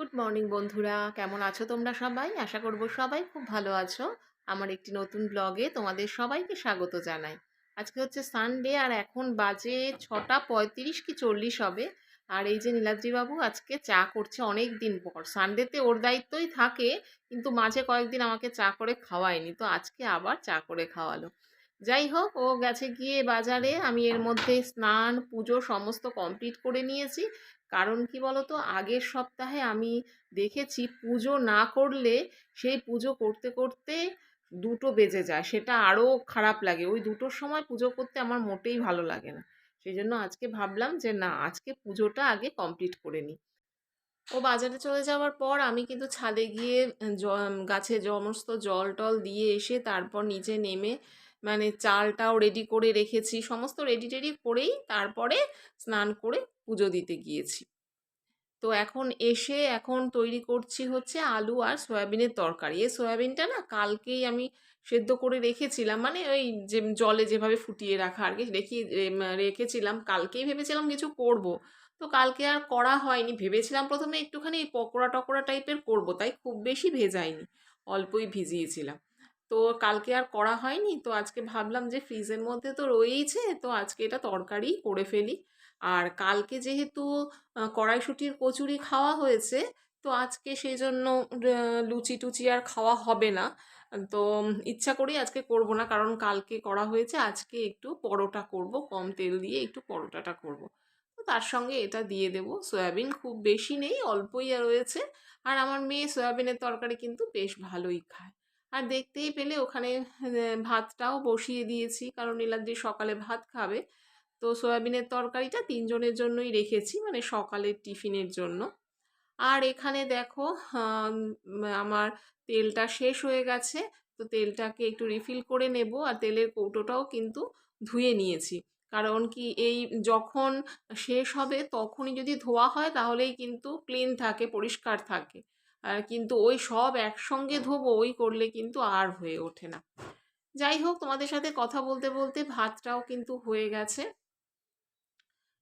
Good morning বন্ধুরা। কেমন আছো তোমরা সবাই? আশা করব সবাই খুব ভালো আছো। আমার একটি নতুন ব্লগে তোমাদের সবাইকে স্বাগত জানাই। আজকে হচ্ছে সানডে আর এখন বাজে ছটা পঁয়ত্রিশ কি চল্লিশ হবে। আর এই যে নীলাদ্রিবাবু আজকে চা করছে অনেক দিন পর। সানডেতে ওর দায়িত্বই থাকে, কিন্তু মাঝে কয়েকদিন আমাকে চা করে খাওয়ায়নি। তো আজকে আবার চা করে খাওয়ালো। যাই হোক, ও গেছে গিয়ে বাজারে। আমি এর মধ্যে স্নান, পুজো সমস্ত কমপ্লিট করে নিয়েছি। কারণ কি বলতো, আগের সপ্তাহে আমি দেখেছি পুজো না করলে সেই পুজো করতে করতে দুটো বেজে যায়। সেটা আরও খারাপ লাগে। ওই দুটোর সময় পুজো করতে আমার মোটেই ভালো লাগে না। সেই জন্য আজকে ভাবলাম যে না, আজকে পুজোটা আগে কমপ্লিট করে নিই। ও বাজারে চলে যাওয়ার পর আমি কিন্তু ছাদে গিয়ে গাছে সমস্ত জল টল দিয়ে এসে তারপর নিচে নেমে মানে চালটাও রেডি করে রেখেছি। সমস্ত রেডি টেডি করেই তারপরে স্নান করে পুজো দিতে গিয়েছি। তো এখন এসে এখন তৈরি করছি হচ্ছে আলু আর সয়াবিনের তরকারি। এই সয়াবিনটা না কালকেই আমি সেদ্ধ করে রেখেছিলাম। মানে ওই যে জলে যেভাবে ফুটিয়ে রাখা আর কি রেখে রেখেছিলাম। কালকেই ভেবেছিলাম কিছু করব। তো কালকে আর করা হয়নি। ভেবেছিলাম প্রথমে একটুখানি পকোড়া টকোড়া টাইপের করব। তাই খুব বেশি ভেজাইনি। অল্পই ভিজিয়েছিলাম। তো কালকে আর করা হয়নি। তো আজকে ভাবলাম যে ফ্রিজের মধ্যে তো রয়েইছে, তো আজকে এটা তরকারি করে ফেলি। আর কালকে যেহেতু কড়াইশুঁটির কচুরি খাওয়া হয়েছে, তো আজকে সেই জন্য লুচি টুচি আর খাওয়া হবে না। তো ইচ্ছা করেই আজকে করব না, কারণ কালকে করা হয়েছে, আজকে একটু পরোটা করব, কম তেল দিয়ে একটু পরোটাটা করব। তো তার সঙ্গে এটা দিয়ে দেব। সয়াবিন খুব বেশি নেই, অল্পই রয়েছে। আর আমার মেয়ে সয়াবিনের তরকারি কিন্তু বেশ ভালোই খায়। আর দেখতেই পেলে ওখানে ভাতটাও বসিয়ে দিয়েছি। কারণ নীলাদ্রি সকালে ভাত খাবে, তো সয়াবিনের তরকারিটা তিনজনের জন্যই রেখেছি মানে সকালের টিফিনের জন্য। আর এখানে দেখো আমার তেলটা শেষ হয়ে গেছে, তো তেলটাকে একটু রিফিল করে নেব। আর তেলের কৌটোটাও কিন্তু ধুয়ে নিয়েছি। কারণ কি, এই যখন শেষ হবে, তখনই যদি ধোয়া হয়, তাহলেই কিন্তু ক্লিন থাকে, পরিষ্কার থাকে। কিন্তু ওই সব একসঙ্গে ধোবো, ওই করলে কিন্তু আর হয়ে ওঠে না। যাই হোক, তোমাদের সাথে কথা বলতে বলতে ভাতটাও কিন্তু হয়ে গেছে।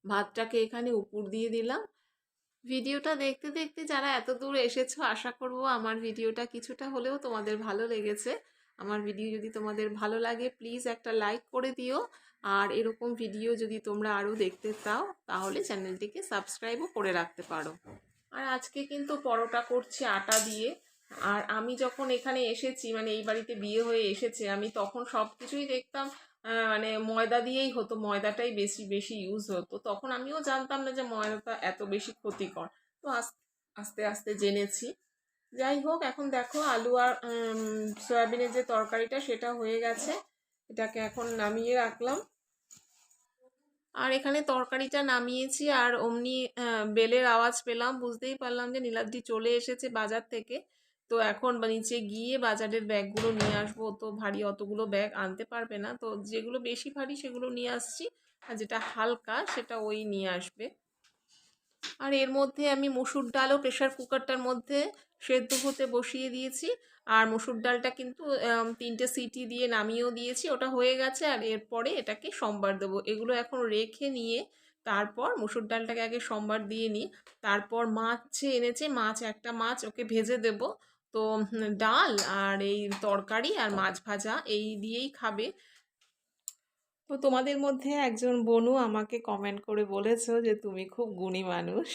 ভাতটাকে এখানে উপর দিয়ে দিলাম। ভিডিওটা দেখতে দেখতে যারা এত দূর এসেছ, আশা করব আমার ভিডিওটা কিছুটা হলেও তোমাদের ভালো লেগেছে। আমার ভিডিও যদি তোমাদের ভালো লাগে, প্লিজ একটা লাইক করে দিও। আর এরকম ভিডিও যদি তোমরা আরও দেখতে চাও, তাহলে চ্যানেলটিকে সাবস্ক্রাইবও করে রাখতে পারো। আর আজকে কিন্তু পরোটা করছি আটা দিয়ে। আর আমি যখন এখানে এসেছি মানে এই বাড়িতে বিয়ে হয়ে এসেছে, আমি তখন সব কিছুই দেখতাম মানে ময়দা দিয়েই হতো, ময়দাটাই বেশি বেশি ইউজ হতো। তখন আমিও জানতাম না যে ময়দাটা এত বেশি ক্ষতিকর। তো আস- আস্তে আস্তে জেনেছি। যাই হোক, এখন দেখো আলু আর সয়াবিনের যে তরকারিটা, সেটা হয়ে গেছে। এটাকে এখন নামিয়ে রাখলাম। আর এখানে তরকারিটা নামিয়েছি আর অমনি বেলের আওয়াজ পেলাম, বুঝতেই পারলাম যে নীলাদ্রি চলে এসেছে বাজার থেকে। তো এখন নিচে গিয়ে বাজারের ব্যাগগুলো নিয়ে আসব। তো ভারী অতগুলো ব্যাগ আনতে পারবে না। তো যেগুলো বেশি ভারী সেগুলো নিয়ে আসছি। আর যেটা হালকা সেটা ওই নিয়ে আসবে। আর এর মধ্যে আমি মুসুর ডালও প্রেশার কুকারটার মধ্যে সেদ্ধ হতে বসিয়ে দিয়েছি। আর মসুর ডালটা কিন্তু তিনটে সিটি দিয়ে নামিয়েও দিয়েছি, ওটা হয়ে গেছে, আর এরপরে এটাকে সোমবার দেবো। এগুলো এখন রেখে নিয়ে তারপর মুসুর ডালটাকে আগে সোমবার দিয়ে নিই। তারপর মাছ এনেছে, মাছ, একটা মাছ ওকে ভেজে দেব। তো ডাল আর এই তরকারি আর মাছ ভাজা এই দিয়েই খাবে। তো তোমাদের মধ্যে একজন বনু আমাকে কমেন্ট করে বলেছ যে তুমি খুব গুণী মানুষ।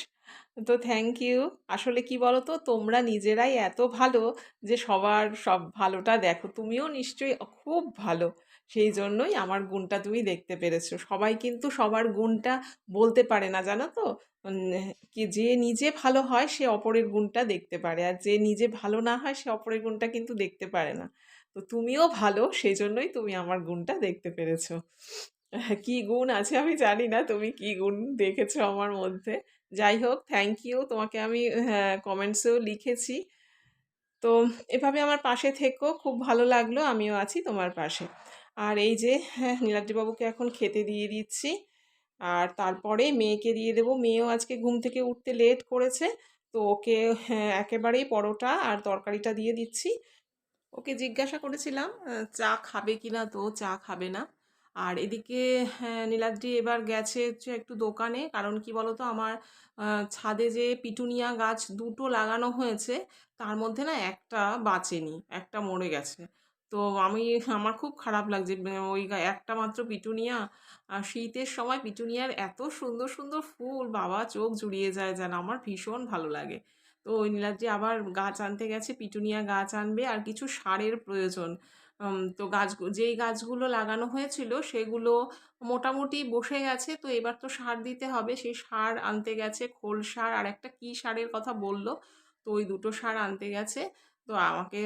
তো থ্যাংক ইউ আসলে কি বলো তো তোমরা নিজেরাই এত ভালো যে সবার সব ভালোটা দেখো। তুমিও নিশ্চয়ই খুব ভালো। সেই জন্যই আমার গুণটা তুমি দেখতে পেরেছ। সবাই কিন্তু সবার গুণটা বলতে পারে না, জানো তো? কি যে নিজে ভালো হয় সে অপরের গুণটা দেখতে পারে, আর যে নিজে ভালো না হয় সে অপরের গুণটা কিন্তু দেখতে পারে না। তো তুমিও ভালো সেই জন্যই তুমি আমার গুণটা দেখতে পেরেছ। হ্যাঁ, কি গুণ আছে আমি জানি না তুমি কি গুণ দেখেছ আমার মধ্যে। যাই হোক থ্যাংক ইউ তোমাকে আমি হ্যাঁ কমেন্টসেও লিখেছি। তো এভাবে আমার পাশে থেকো খুব ভালো লাগল আমিও আছি তোমার পাশে। আর এই যে হ্যাঁ নীলাদ্রিবাবুকে এখন খেতে দিয়ে দিচ্ছি। আর তারপরে মেয়েকে দিয়ে দেবো মেয়েও আজকে ঘুম থেকে উঠতে লেট করেছে। তো ওকে হ্যাঁ, একেবারেই পরোটা আর তরকারিটা দিয়ে দিচ্ছি। ওকে জিজ্ঞাসা করেছিলাম চা খাবে কি না তো? চা খাবে না। আর এদিকে হ্যাঁ, নীলাদ্রি এবার গেছে হচ্ছে একটু দোকানে কারণ কি বলতো আমার ছাদে যে পিটুনিয়া গাছ দুটো লাগানো হয়েছে তার মধ্যে না একটা বাঁচেনি একটা মরে গেছে। তো আমি আমার খুব খারাপ লাগছে ওই একটা মাত্র পিটুনিয়া আর শীতের সময় পিটুনিয়ার এত সুন্দর সুন্দর ফুল বাবা চোখ জুড়িয়ে যায় যেন আমার ভীষণ ভালো লাগে। তো ওই নীলাদ্রি আবার গাছ আনতে গেছে, পিটুনিয়া গাছ আনবে আর কিছু সারের প্রয়োজন। তো গাছ, যেই গাছগুলো লাগানো হয়েছিল সেগুলো মোটামুটি বসে গেছে, তো এবার তো সার দিতে হবে। সেই সার আনতে গেছে খোল সার আর একটা কী সারের কথা বলল, তো ওই দুটো সার আনতে গেছে। তো আমাকে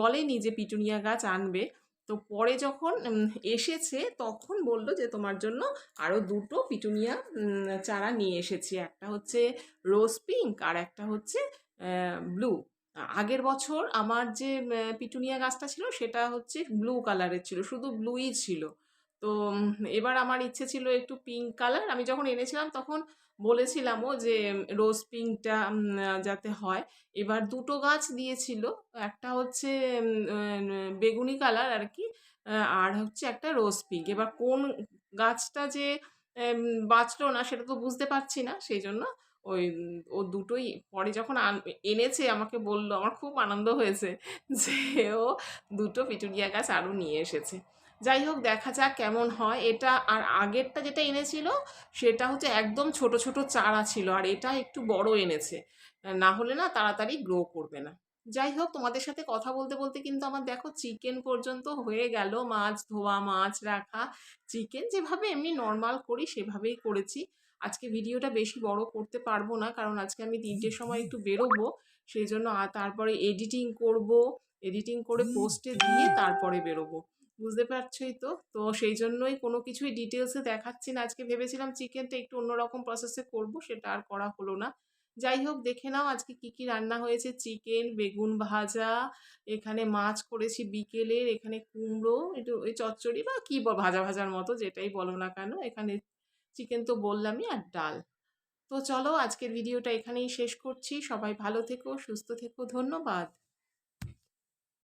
বলেনি যে পিটুনিয়া গাছ আনবে। তো পরে যখন এসেছে তখন বলল যে তোমার জন্য আরও দুটো পিটুনিয়া চারা নিয়ে এসেছি। একটা হচ্ছে রোজ পিঙ্ক আর একটা হচ্ছে ব্লু আগের বছর আমার যে পিটুনিয়া গাছটা ছিল সেটা হচ্ছে ব্লু কালারের ছিল, শুধু ব্লুই ছিল। তো এবার আমার ইচ্ছে ছিল একটু পিঙ্ক কালার আমি যখন এনেছিলাম তখন বলেছিলামও যে রোজ পিঙ্কটা যাতে হয়। এবার দুটো গাছ দিয়েছিল। একটা হচ্ছে বেগুনি কালার আর কি আর হচ্ছে একটা রোজ পিঙ্ক এবার কোন গাছটা যে বাঁচলো না সেটা তো বুঝতে পারছি না। সেই জন্য ওই, ও দুটোই পরে যখন এনেছে, আমাকে বলল, আমার খুব আনন্দ হয়েছে যে, ও দুটো পিটুনিয়া গাছ আরও নিয়ে এসেছে। যাই হোক দেখা যাক কেমন হয়। এটা আর আগেরটা যেটা এনেছিল সেটা হচ্ছে একদম ছোট ছোট চারা ছিল আর এটা একটু বড় এনেছে। না হলে না তাড়াতাড়ি গ্রো করবে না। যাই হোক তোমাদের সাথে কথা বলতে বলতে কিন্তু আমার দেখো চিকেন পর্যন্ত হয়ে গেল। মাছ ধোয়া মাছ রাখা চিকেন যেভাবে এমনি নর্মাল করি সেভাবেই করেছি। আজকে ভিডিওটা বেশি বড় করতে পারব না কারণ আজকে আমি তিনটের সময় একটু বেরোবো। সেই জন্য আর তারপরে এডিটিং করব এডিটিং করে পোস্টে দিয়ে তারপরে বেরোবো। বুঝতে পারছোই তো। তো সেই জন্যই কোনো কিছুই ডিটেলসে দেখাচ্ছি না। আজকে ভেবেছিলাম চিকেনটা একটু অন্যরকম প্রসেসে করব, সেটা আর করা হলো না। যাই হোক, দেখে নাও আজকে কি কি রান্না হয়েছে। চিকেন বেগুন ভাজা, এখানে মাছ করেছি বিকেলের, এখানে কুমড়ো, একটু ওই চচ্চড়ি বা কী ভাজা ভাজার মতো যেটাই বলো না কেন, এখানে চিকেন তো বললামই আর ডাল। তো চলো আজকের ভিডিওটা এখানেই শেষ করছি। সবাই ভালো থেকো, সুস্থ থেকো, ধন্যবাদ।